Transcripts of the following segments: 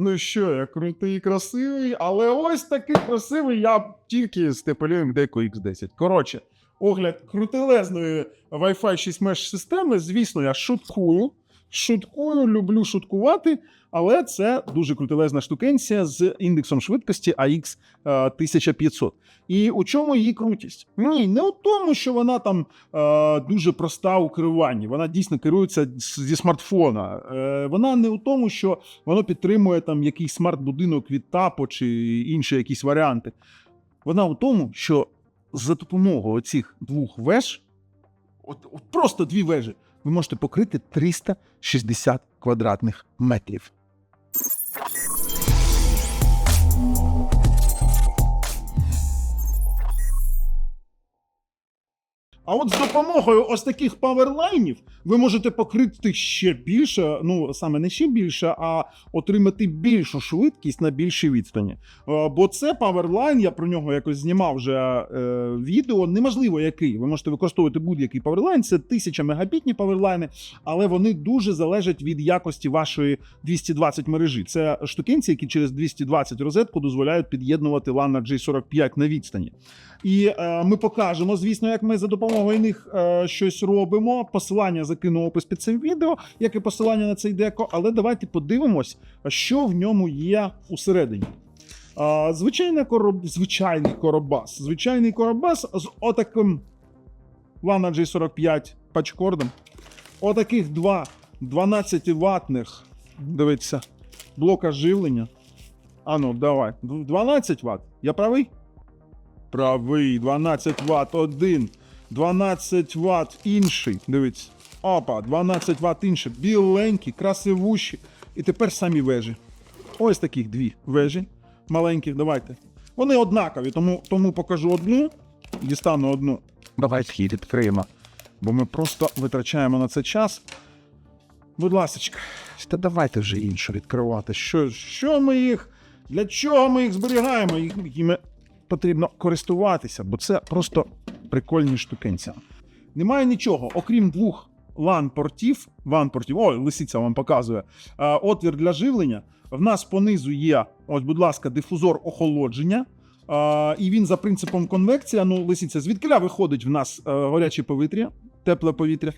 Ну що, я крутий і красивий, але ось такий красивий я тільки з TP-Link Deco X10. Коротше, огляд крутелезної Wi-Fi 6 Mesh системи. Звісно, я шуткую. Шуткую, люблю шуткувати, але це дуже крутелезна штукенція з індексом швидкості AX е, 1500. І у чому її крутість? Ні, не у тому, що вона там е, дуже проста у керуванні. Вона дійсно керується зі смартфона. Е, вона не у тому, що воно підтримує там якийсь смарт-будинок від тапо чи інші якісь варіанти. Вона у тому, що за допомогою оцих двох веж, от, от просто дві вежі, ви можете покрити 360 квадратних метрів. А от з допомогою ось таких паверлайнів ви можете покрити ще більше, ну саме не ще більше, а отримати більшу швидкість на більшій відстані. Е, Бо це паверлайн, я про нього якось знімав вже е, відео. Неможливо який. Ви можете використовувати будь-який паверлайн. Це 1000 мегабітні паверлайни, але вони дуже залежать від якості вашої 220 мережі. Це штукенці, які через 220 розетку дозволяють під'єднувати LAN на J45 на відстані. І е, ми покажемо, звісно, як ми за допомогою них е, щось робимо. Посилання закину опис під цим відео, як і посилання на цей деко. Але давайте подивимось, що в ньому є усередині. Е, звичайний, короб... звичайний коробас. Звичайний коробас з отаким Lana J45 пачкордом. Отаких два 12 ватних, дивіться, блока живлення. Ану, давай. 12 Вт. Я правий? Правий, 12 Вт один, 12 Вт інший. Дивіться. Опа, 12 Вт інший. Біленькі, красивущі. І тепер самі вежі. Ось таких дві вежі. Маленьких, давайте. Вони однакові, тому, тому покажу одну. Дістану одну. Давайте її відкриємо. Бо ми просто витрачаємо на це час. Будь ласка, та давайте вже іншу відкривати. Що, що ми їх? Для чого ми їх зберігаємо? Їх, їми потрібно користуватися, бо це просто прикольні штукенця. Немає нічого, окрім двох LAN-портів, WAN-портів, ой, лисиця вам показує, отвір для живлення. В нас понизу є, ось, будь ласка, дифузор охолодження. А, і він за принципом конвекція. Ну, лисиця, звідкиля виходить в нас е, гаряче повітря, тепле повітря.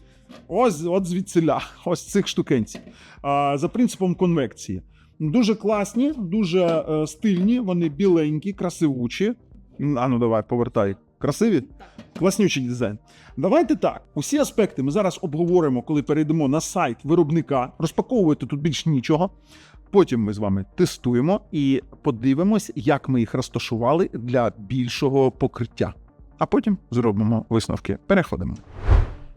Ось от звідсиля, ось цих штукенців. А, за принципом конвекції. Дуже класні, дуже е, стильні, вони біленькі, красивучі. А ну давай, повертай. Красиві? Класнючий дизайн. Давайте так. Усі аспекти ми зараз обговоримо, коли перейдемо на сайт виробника. Розпаковувати тут більш нічого. Потім ми з вами тестуємо і подивимось, як ми їх розташували для більшого покриття. А потім зробимо висновки. Переходимо.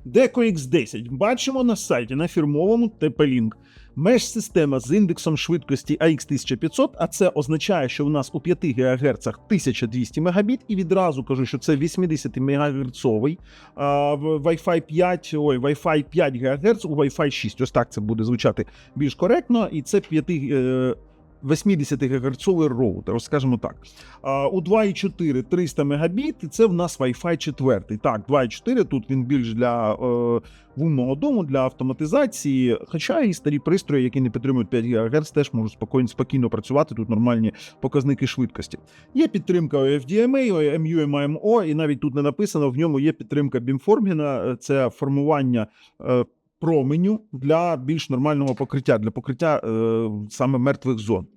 Deco X10 бачимо на сайті на фірмовому TP-Link. Меж-система з індексом швидкості AX1500, а це означає, що в нас у 5 ГГц 1200 Мбіт, і відразу кажу, що це 80 МГц Wi-Fi 5, ой, Wi-Fi 5 ГГц у Wi-Fi 6. Ось так це буде звучати більш коректно, і це 5 е, 80 ГГц роутер, скажімо так. У 2.4 300 Мбіт, це в нас Wi-Fi 4. Так, 2.4, тут він більш для е, вумного дому, для автоматизації. Хоча і старі пристрої, які не підтримують 5 ГГц, теж можуть спокійно, спокійно працювати. Тут нормальні показники швидкості. Є підтримка FDMA, MU, і навіть тут не написано, в ньому є підтримка бімформіна, це формування. е, Променю для більш нормального покриття, для покриття е, саме мертвих зон.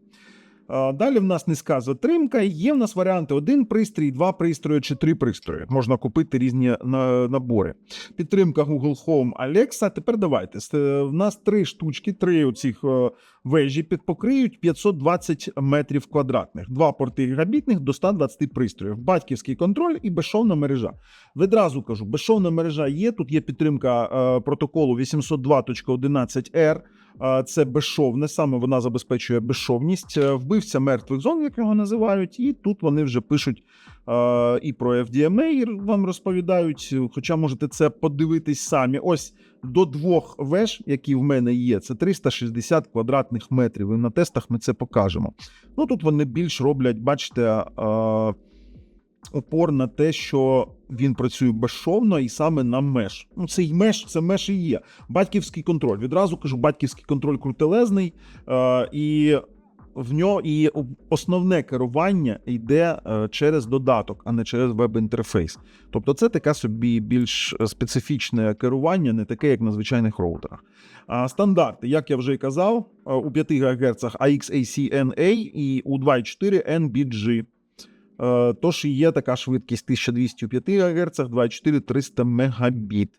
Далі в нас низька затримка. Є в нас варіанти: один пристрій, два пристрої чи три пристрої. Можна купити різні набори. Підтримка Google Home, Alexa. Тепер давайте. Е, В нас три штучки, три оцих е, вежі підпокриють 520 метрів квадратних. Два порти гігабітних до 120 пристроїв. Батьківський контроль і безшовна мережа. Відразу кажу, безшовна мережа є. Тут є підтримка е, протоколу 802.11r. Це безшовне, саме вона забезпечує безшовність е, вбивця мертвих зон, як його називають, і тут вони вже пишуть і про FDMA вам розповідають. Хоча можете це подивитись самі. Ось до двох веж, які в мене є, це 360 квадратних метрів. І на тестах ми це покажемо. Ну тут вони більш роблять, бачите. Опор на те, що він працює безшовно і саме на меш. Ну, цей меш, це меш і є. Батьківський контроль. Відразу кажу, батьківський контроль крутелезний. Е, і в нього і основне керування йде е, через додаток, а не через веб-інтерфейс. Тобто це таке собі більш специфічне керування, не таке, як на звичайних роутерах. А стандарти, як я вже і казав, е, у 5 ГГц AXAC-NA і у 2.4 NBG. Е, Тож є така швидкість 1200 у 5 ГГц, 2.4 300 Мбіт.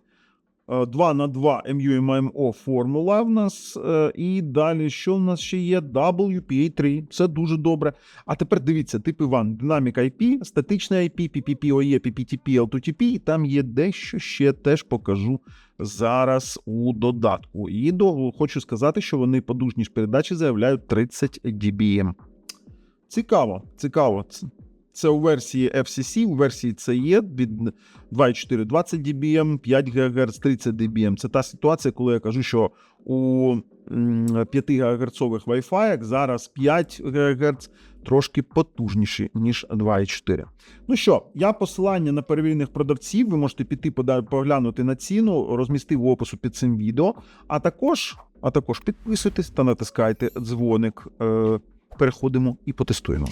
2 на 2 MUMMO формула в нас. е, І далі, що в нас ще є? WPA3. Це дуже добре. А тепер дивіться, тип Іван, Dynamic IP, статичний IP, PPPoE, PPTP, L2TP. І там є дещо ще теж покажу зараз у додатку. І до, хочу сказати, що вони по дужність передачі заявляють 30 dBm. Цікаво, цікаво. Це у версії FCC, у версії CE від 2.4 20 dBm, 5 ГГц 30 dBm. Це та ситуація, коли я кажу, що у 5 ГГц Wi-Fi зараз 5 ГГц трошки потужніші, ніж 2.4. Ну що, я посилання на перевірених продавців, ви можете піти поглянути на ціну, розмістив в опису під цим відео. А також, а також підписуйтесь та натискайте дзвоник. Е, переходимо і потестуємо.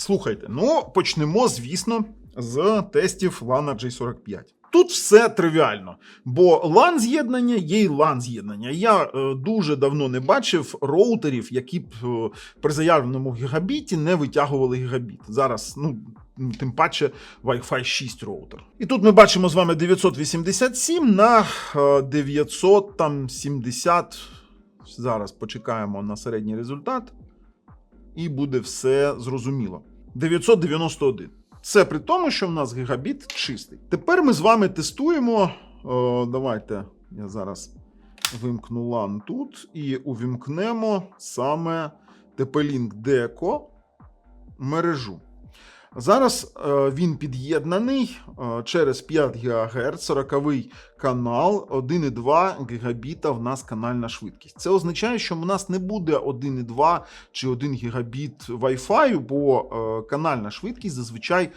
Слухайте, ну почнемо, звісно, з тестів LAN J45. Тут все тривіально, бо LAN з'єднання є й LAN з'єднання. Я е, дуже давно не бачив роутерів, які б е, при заявленому гігабіті не витягували гігабіт. Зараз, ну. Тим паче Wi-Fi 6 роутер. І тут ми бачимо з вами 987 на е, 970. Зараз почекаємо на середній результат і буде все зрозуміло. 991. Це при тому, що в нас гігабіт чистий. Тепер ми з вами тестуємо. О, давайте я зараз вимкну LAN тут і увімкнемо саме TP-Link Deco мережу. Зараз е, він під'єднаний е, через 5 ГГц, 40 канал, 1,2 гігабіта в нас канальна швидкість. Це означає, що в нас не буде 1,2 чи 1 гігабіт Wi-Fi, бо е, канальна швидкість зазвичай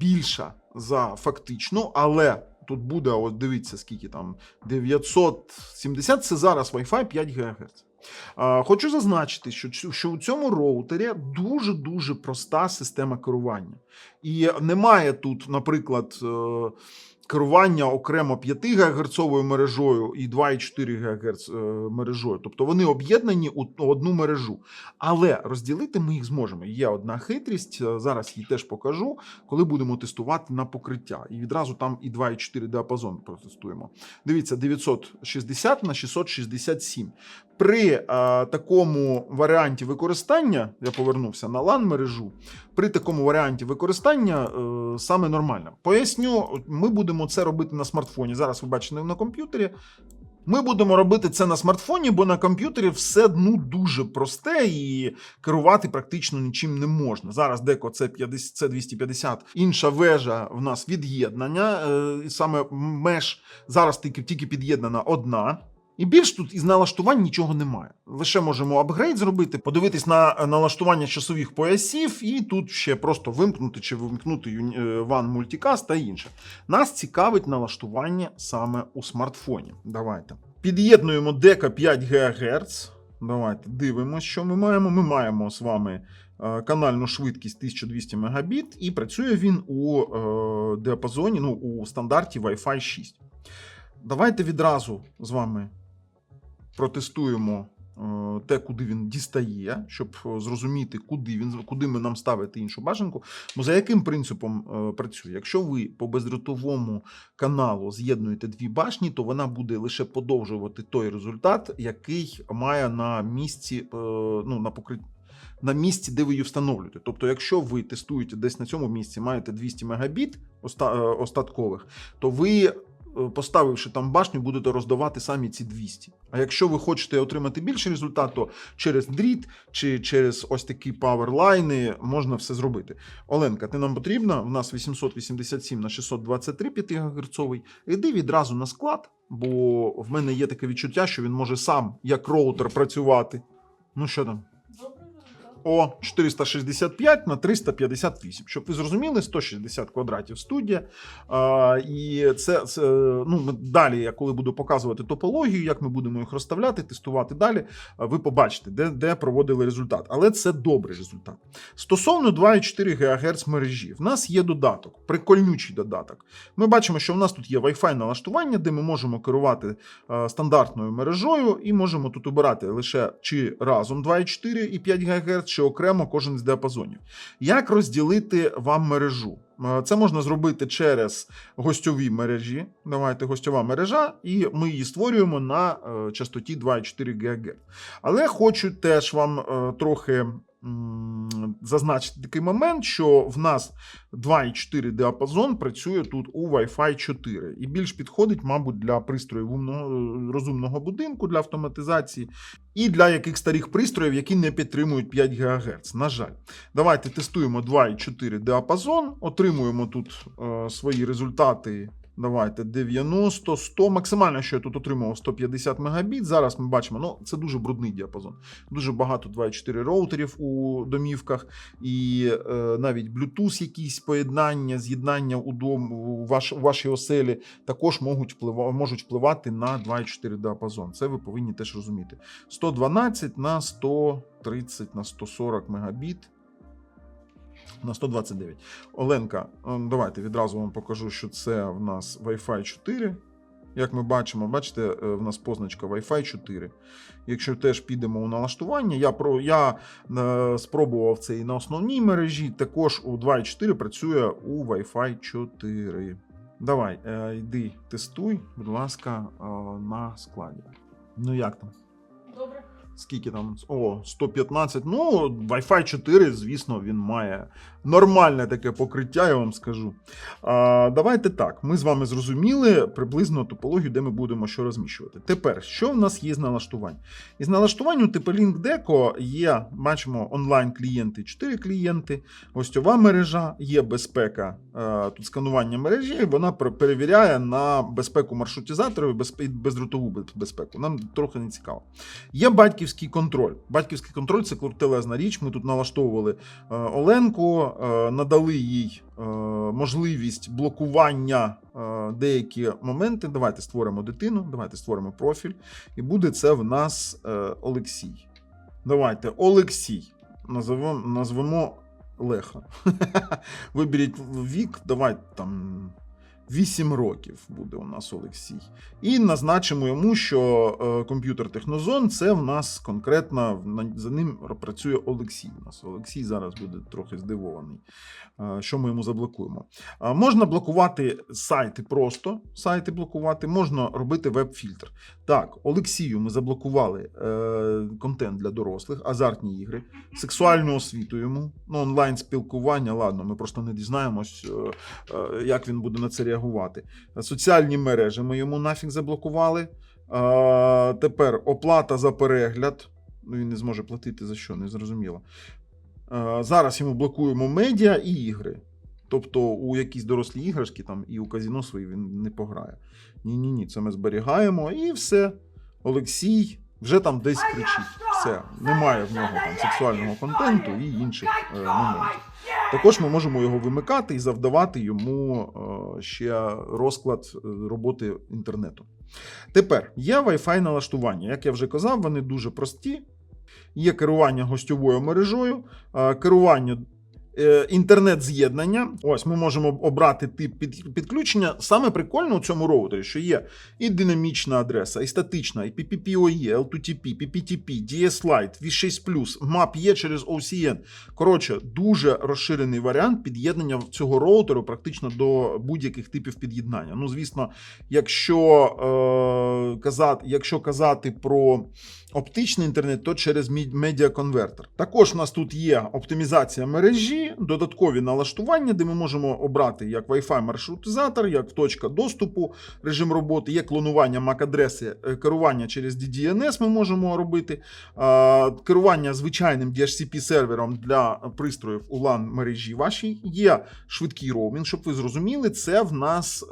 більша за фактичну, але. Тут буде, от дивіться, скільки там 970, це зараз Wi-Fi 5 ГГц. Хочу зазначити, що, що у цьому роутері дуже-дуже проста система керування. І немає тут, наприклад, е, керування окремо 5 ГГц мережою і 2,4 ГГц е, мережою. Тобто вони об'єднані у одну мережу. Але розділити ми їх зможемо. Є одна хитрість, е, зараз її теж покажу, коли будемо тестувати на покриття. І відразу там і 2,4 діапазон протестуємо. Дивіться, 960 на 667. При е, такому варіанті використання, я повернувся на LAN мережу, при такому варіанті використання е, саме нормально. Поясню, ми будемо це робити на смартфоні. Зараз ви бачите на комп'ютері. Ми будемо робити це на смартфоні, бо на комп'ютері все ну, дуже просте і керувати практично нічим не можна. Зараз деко це 50, це 250, інша вежа в нас від'єднання. е, Саме меж зараз тільки, тільки під'єднана одна. І більш тут із налаштувань нічого немає. Лише можемо апгрейд зробити, подивитись на налаштування часових поясів, і тут ще просто вимкнути чи вимкнути е, Multicast та інше. Нас цікавить налаштування саме у смартфоні. Давайте. Під'єднуємо дека 5 ГГц. Давайте дивимося, що ми маємо. Ми маємо з вами е, канальну швидкість 1200 Мбіт, і працює він у е, діапазоні, ну, у стандарті Wi-Fi 6. Давайте відразу з вами протестуємо е, те, куди він дістає, щоб е, зрозуміти, куди він куди ми нам ставити іншу бажанку. Бо за яким принципом е, працює? Якщо ви по бездротовому каналу з'єднуєте дві башні, то вона буде лише подовжувати той результат, який має на місці, ну на покритті. На місці, де ви її встановлюєте. Тобто, якщо ви тестуєте десь на цьому місці, маєте 200 мегабіт оста- остаткових, то ви, поставивши там башню, будете роздавати самі ці 200. А якщо ви хочете отримати більший результат, то через дріт чи через ось такі паверлайни можна все зробити. Оленка, ти нам потрібна? У нас 887 на 623 5 ГГц. Іди відразу на склад, бо в мене є таке відчуття, що він може сам як роутер працювати. Ну що там? О 465 на 358. Щоб ви зрозуміли, 160 квадратів студія. А, і це, це ну, далі, я коли буду показувати топологію, як ми будемо їх розставляти, тестувати далі, ви побачите, де, де проводили результат. Але це добрий результат. Стосовно 2,4 ГГц мережі, в нас є додаток, прикольнючий додаток. Ми бачимо, що в нас тут є Wi-Fi налаштування, де ми можемо керувати стандартною мережою і можемо тут обирати лише чи разом 2,4 і 5 ГГц, чи окремо кожен з діапазонів. Як розділити вам мережу? Е, Це можна зробити через гостьові мережі. Давайте гостьова мережа, і ми її створюємо на е, частоті 2,4 ГГц. Але хочу теж вам е, трохи зазначити такий момент, що в нас 2,4 діапазон працює тут у Wi-Fi 4 і більш підходить, мабуть, для пристроїв умного, е, розумного будинку для автоматизації і для яких старих пристроїв, які не підтримують 5 ГГц. На жаль, давайте тестуємо 2,4 діапазон, отримуємо тут е, свої результати. Давайте 90, 100. Максимально, що я тут отримував 150 мегабіт. Зараз ми бачимо, ну це дуже брудний діапазон. Дуже багато 2,4 роутерів у домівках, і е, навіть Bluetooth, якісь поєднання, з'єднання у дом у, ваш, у вашій оселі також можуть впливати, можуть впливати на 2,4 діапазон. Це ви повинні теж розуміти. 112 на 130 на 140 мегабіт. На 129. Оленка, е, давайте відразу вам покажу, що це в нас Wi-Fi 4. Як ми бачимо, бачите, е, в нас позначка Wi-Fi 4. Якщо теж підемо у налаштування, я про я е, спробував це і на основній мережі. Також у 2.4 працює у Wi-Fi 4. Давай, е, йди, тестуй, будь ласка, е, на складі. Ну як там? Добре. Скільки там? О, 115. Ну, Wi-Fi 4, звісно, він має нормальне таке покриття, я вам скажу. А, давайте так. Ми з вами зрозуміли приблизно топологію, де ми будемо що розміщувати. Тепер, що в нас є з налаштувань? Із налаштувань у TP-Link є, бачимо, онлайн-клієнти, 4 клієнти, гостьова мережа, є безпека, е, тут сканування мережі, вона пер- перевіряє на безпеку маршрутизаторів і бездротову безпеку. Нам трохи не цікаво. Є батьківський контроль. Батьківський контроль це крутелезна річ. Ми тут налаштовували е, Оленку, надали їй е, можливість блокування е, деякі моменти. Давайте створимо дитину, давайте створимо профіль, і буде це в нас е, Олексій. Давайте Олексій. Назвемо Леха. Виберіть вік, давайте там 8 років буде у нас Олексій. І назначимо йому, що е, комп'ютер Технозон це в нас конкретно за ним працює Олексій. У нас Олексій зараз буде трохи здивований, е, що ми йому заблокуємо. А Можна блокувати сайти просто, сайти блокувати, можна робити веб-фільтр. Так, Олексію ми заблокували е, контент для дорослих, азартні ігри, сексуальну освіту йому, ну, онлайн спілкування. Ладно, ми просто не дізнаємось, е, е, як він буде на це реагувати. Соціальні мережі ми йому нафіг заблокували. Е, тепер оплата за перегляд. Ну, він не зможе платити за що, не зрозуміло. Е, зараз йому блокуємо медіа і ігри. Тобто у якісь дорослі іграшки там і у казіно свої він не пограє. Ні-ні ні, це ми зберігаємо і все. Олексій вже там десь кричить. Все, немає в нього там сексуального контенту і інших е, моментів. Також ми можемо його вимикати і завдавати йому е, ще розклад е, роботи інтернету. Тепер є Wi-Fi налаштування. Як я вже казав, вони дуже прості. Є керування гостьовою мережою, е, керування інтернет-з'єднання. Ось ми можемо обрати тип підключення. Саме прикольно у цьому роутері, що є і динамічна адреса, і статична, і PPPoE, L2TP, PPTP, DS Lite, V6+, MAP є через OCN. Коротше, дуже розширений варіант під'єднання цього роутеру практично до будь-яких типів під'єднання. Ну, звісно, якщо, е, казати, якщо казати про оптичний інтернет, то через медіаконвертер. Також у нас тут є оптимізація мережі, додаткові налаштування, де ми можемо обрати як Wi-Fi маршрутизатор, як точка доступу, режим роботи, є клонування MAC-адреси, е, керування через DDNS ми можемо робити, е, керування звичайним DHCP-сервером для пристроїв у LAN мережі вашій. Є швидкий роумінг, щоб ви зрозуміли, це в нас.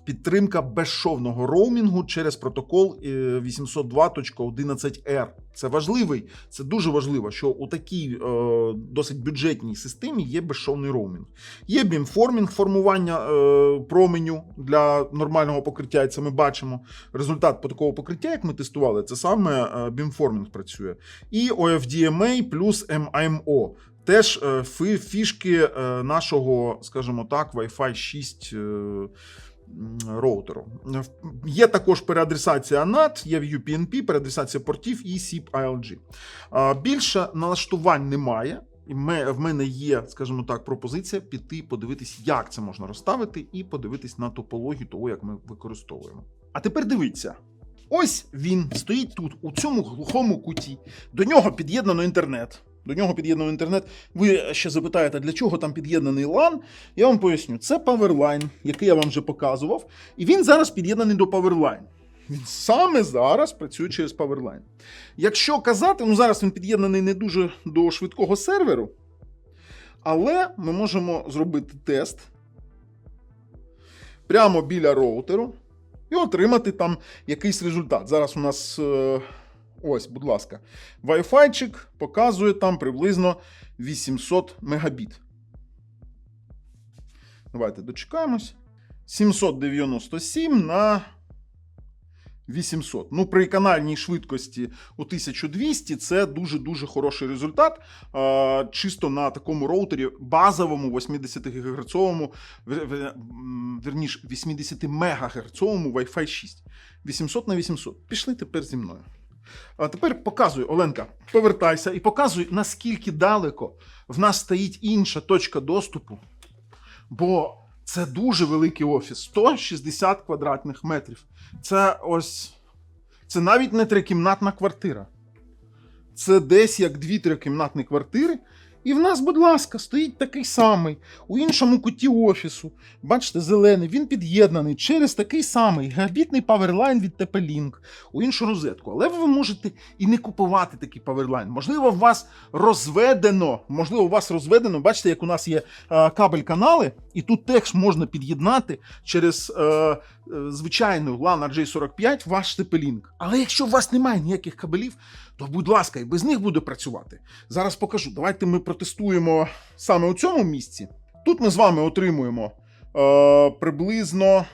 Е, підтримка безшовного роумінгу через протокол е, 802.11r. Це важливий, це дуже важливо, що у такій е, досить бюджетній системі є безшовний роумінг. Є бімформінг формування е, променю для нормального покриття, і це ми бачимо. Результат по такого покриття, як ми тестували, це саме е, бімформінг працює. І OFDMA плюс MIMO. Теж е, фішки е, нашого, скажімо так, Wi-Fi 6 е, роутеру. Е, Є також переадресація NAT, є в UPnP, переадресація портів і SIP ILG. Більше налаштувань немає. І в мене є, скажімо так, пропозиція піти подивитись, як це можна розставити, і подивитись на топологію того, як ми використовуємо. А тепер дивіться. Ось він стоїть тут, у цьому глухому куті. До нього під'єднано інтернет. До нього під'єднано інтернет. Ви ще запитаєте, для чого там під'єднаний LAN? Я вам поясню, це Powerline, який я вам вже показував, і він зараз під'єднаний до Powerline. Він саме зараз працює через Powerline. Якщо казати, ну зараз він під'єднаний не дуже до швидкого серверу, але ми можемо зробити тест прямо біля роутеру і отримати там якийсь результат. Зараз у нас. е, Ось, будь ласка, Wi-Fi показує там приблизно 800 мегабіт. Давайте дочекаємось. 797 на 800. Ну, при канальній швидкості у 1200 це дуже-дуже хороший результат. Чисто на такому роутері базовому 80 ГГц, верніше 80 МГц Wi-Fi 6. 800 на 800. Пішли тепер зі мною. А тепер показуй, Оленка, повертайся і показуй, наскільки далеко в нас стоїть інша точка доступу. Бо це дуже великий офіс 160 квадратних метрів. Це ось. Це навіть не трикімнатна квартира. Це десь як дві трикімнатні квартири. І в нас, будь ласка, стоїть такий самий у іншому куті офісу. Бачите, зелений, він під'єднаний через такий самий гігабітний паверлайн від TP-Link у іншу розетку. Але ви можете і не купувати такий паверлайн. Можливо, у вас розведено, можливо, у вас розведено, бачите, як у нас є е, кабель-канали, і тут теж можна під'єднати через е, е, звичайну LAN RJ45 ваш TP-Link. Але якщо у вас немає ніяких кабелів, то, будь ласка, і без них буде працювати. Зараз покажу. Давайте ми протестуємо саме у цьому місці. Тут ми з вами отримуємо е, приблизно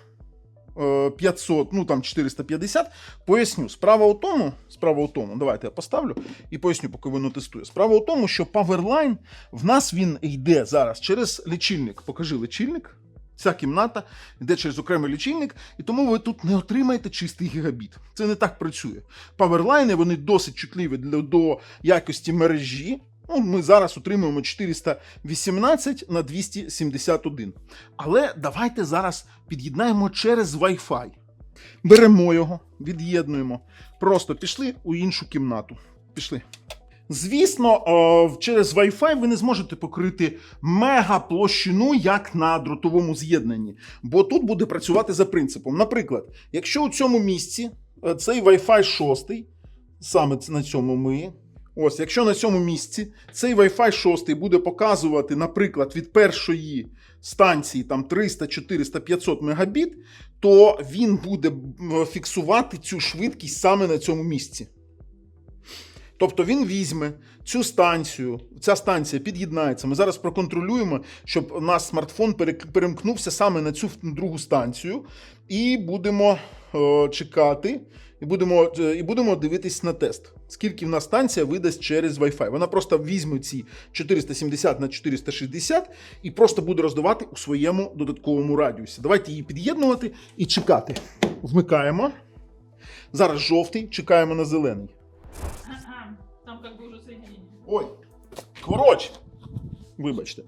е, 500, ну там 450. Поясню, справа у тому, справа у тому, давайте я поставлю і поясню, поки воно тестує. Справа у тому, що Powerline в нас він йде зараз через лічильник. Покажи лічильник. Ця кімната йде через окремий лічильник, і тому ви тут не отримаєте чистий гігабіт. Це не так працює. Паверлайни вони досить чутливі для, до якості мережі. Ну, ми зараз отримуємо 418 на 271. Але давайте зараз під'єднаємо через Wi-Fi. Беремо його, від'єднуємо. Просто пішли у іншу кімнату. Пішли. Звісно, через Wi-Fi ви не зможете покрити мегаплощину, як на дротовому з'єднанні. Бо тут буде працювати за принципом. Наприклад, якщо у цьому місці е, цей Wi-Fi 6, саме на цьому ми. Ось, якщо на цьому місці цей Wi-Fi 6 буде показувати, наприклад, від першої станції там 300, 400, 500 мегабіт, то він буде фіксувати цю швидкість саме на цьому місці. Тобто він візьме цю станцію, ця станція під'єднається. Ми зараз проконтролюємо, щоб у нас смартфон перемкнувся саме на цю другу станцію, і будемо е, чекати, і будемо, е, і будемо дивитись на тест. Скільки в нас станція видасть через Wi-Fi. Вона просто візьме ці 470 на 460 і просто буде роздавати у своєму додатковому радіусі. Давайте її під'єднувати і чекати. Вмикаємо. Зараз жовтий, чекаємо на зелений. Ой, коротше. Вибачте.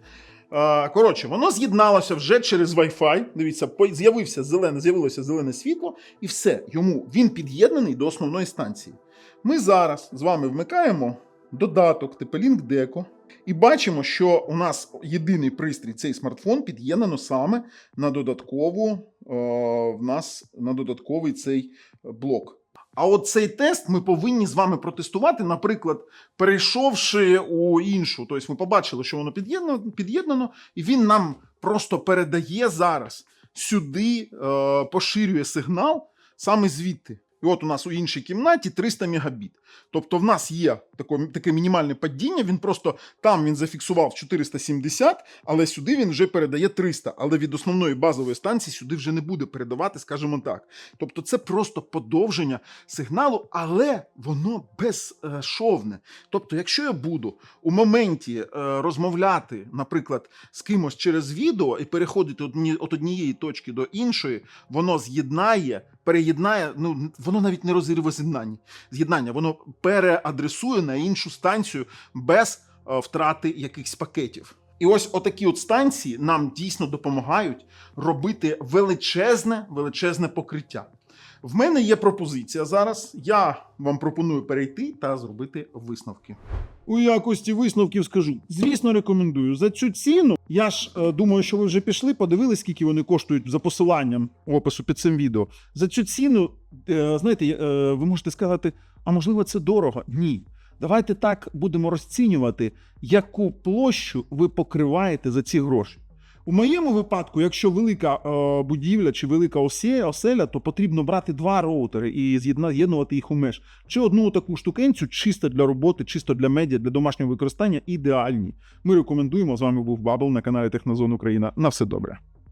Коротше, воно з'єдналося вже через Wi-Fi. Дивіться, з'явився зелене, з'явилося зелене світло, і все. Йому він під'єднаний до основної станції. Ми зараз з вами вмикаємо додаток TP-Link і бачимо, що у нас єдиний пристрій, цей смартфон, під'єднано саме на додаткову, е, в нас на додатковий цей блок. А от цей тест ми повинні з вами протестувати, наприклад, перейшовши у іншу. Тобто ми побачили, що воно під'єднано, під'єднано, і він нам просто передає зараз сюди е, поширює сигнал саме звідти. І от у нас у іншій кімнаті 300 мегабіт. Тобто в нас є таке, таке мінімальне падіння, він просто там він зафіксував 470, але сюди він вже передає 300. Але від основної базової станції сюди вже не буде передавати, скажімо так. Тобто це просто подовження сигналу, але воно безшовне. Тобто, якщо я буду у моменті е, розмовляти, наприклад, з кимось через відео і переходити от однієї точки до іншої, воно з'єднає, переєднає, ну воно навіть не розірве з'єднання, з'єднання, воно переадресує на іншу станцію без е, втрати якихось пакетів. І ось отакі от станції нам дійсно допомагають робити величезне, величезне покриття. В мене є пропозиція зараз. Я вам пропоную перейти та зробити висновки. У якості висновків скажу: звісно, рекомендую за цю ціну. Я ж е, думаю, що ви вже пішли, подивились, скільки вони коштують за посиланням опису під цим відео. За цю ціну, е, знаєте, е, ви можете сказати, а можливо, це дорого? Ні. Давайте так будемо розцінювати, яку площу ви покриваєте за ці гроші. У моєму випадку, якщо велика е, будівля чи велика осе- оселя, то потрібно брати два роутери і з'єднувати їх у меж. Чи одну таку штукенцю, чисто для роботи, чисто для медіа, для домашнього використання, ідеальні. Ми рекомендуємо. З вами був Бабл на каналі Технозон Україна. На все добре.